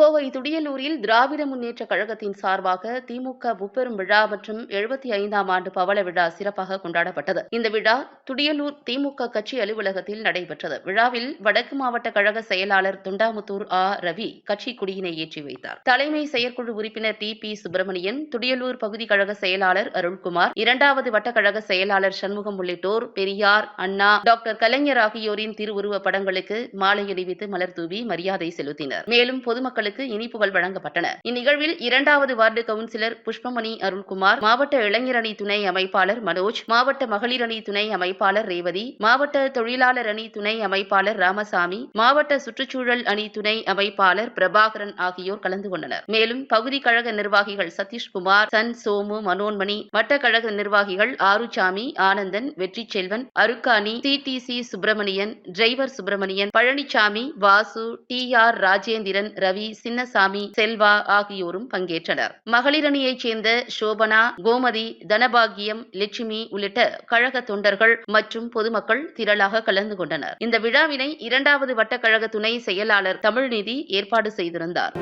கோவை துடியலூரில் திராவிட முன்னேற்ற கழகத்தின் சார்பாக திமுக முப்பெரும் விழா மற்றும் எழுபத்தி ஐந்தாம் ஆண்டு பவள விழா சிறப்பாக கொண்டாடப்பட்டது. இந்த விழா துடியலூர் திமுக கட்சி அலுவலகத்தில் நடைபெற்றது. விழாவில் வடக்கு மாவட்ட கழக செயலாளர் துண்டாமுத்தூர் ஆ. ரவி கட்சி கொடியினை ஏற்றி வைத்தார். தலைமை செயற்குழு உறுப்பினர் டி. பி. சுப்பிரமணியன் துடியலூர் பகுதி கழக செயலாளர் அருள்குமார் இரண்டாவது வட்ட கழக செயலாளர் சண்முகம் உள்ளிட்டோர் பெரியார் அண்ணா டாக்டர் கலைஞர் ஆகியோரின் திருவுருவ படங்களுக்கு மாலை அணிவித்து மலர் தூவி மரியாதை செலுத்தினர். மேலும் பொதுமக்களுக்கு இனிப்புகள் வழங்கப்பட்டன. இந்நிகழ்வில் இரண்டாவது வார்டு கவுன்சிலர் புஷ்பமணி அருள்குமார் மாவட்ட இளைஞரணி துணை அமைப்பாளர் மனோஜ் மாவட்ட மகளிர் அணி துணை அமைப்பாளர் ரேவதி மாவட்ட தொழிலாளர் அணி துணை அமைப்பாளர் ராமசாமி மாவட்ட சுற்றுச்சூழல் அணி துணை அமைப்பாளர் பிரபாகரன் ஆகியோர் கலந்து கொண்டனர். மேலும் பகுதி கழக நிர்வாகிகள் சதீஷ்குமார் சன் சோமு மனோன்மணி வட்ட கழக நிர்வாகிகள் Arusamy Anandan Vetri Selvan Arukkani CDC Subramanian driver Subramanian Palanisamy Vasu T R Rajendran Ravi Chinnasamy Selva ஆகியோரும் பங்கேற்றனர். மகளிர் அணியைச் சேர்ந்த சோபனா கோமதி தனபாகியம் லட்சுமி உள்ளிட்ட கழக தொண்டர்கள் மற்றும் பொதுமக்கள் திரளாக கலந்து கொண்டனர். இந்த விழாவினை இரண்டாவது வட்டக்கழக துணை செயலாளர் தமிழ்நிதி ஏற்பாடு செய்திருந்தார்.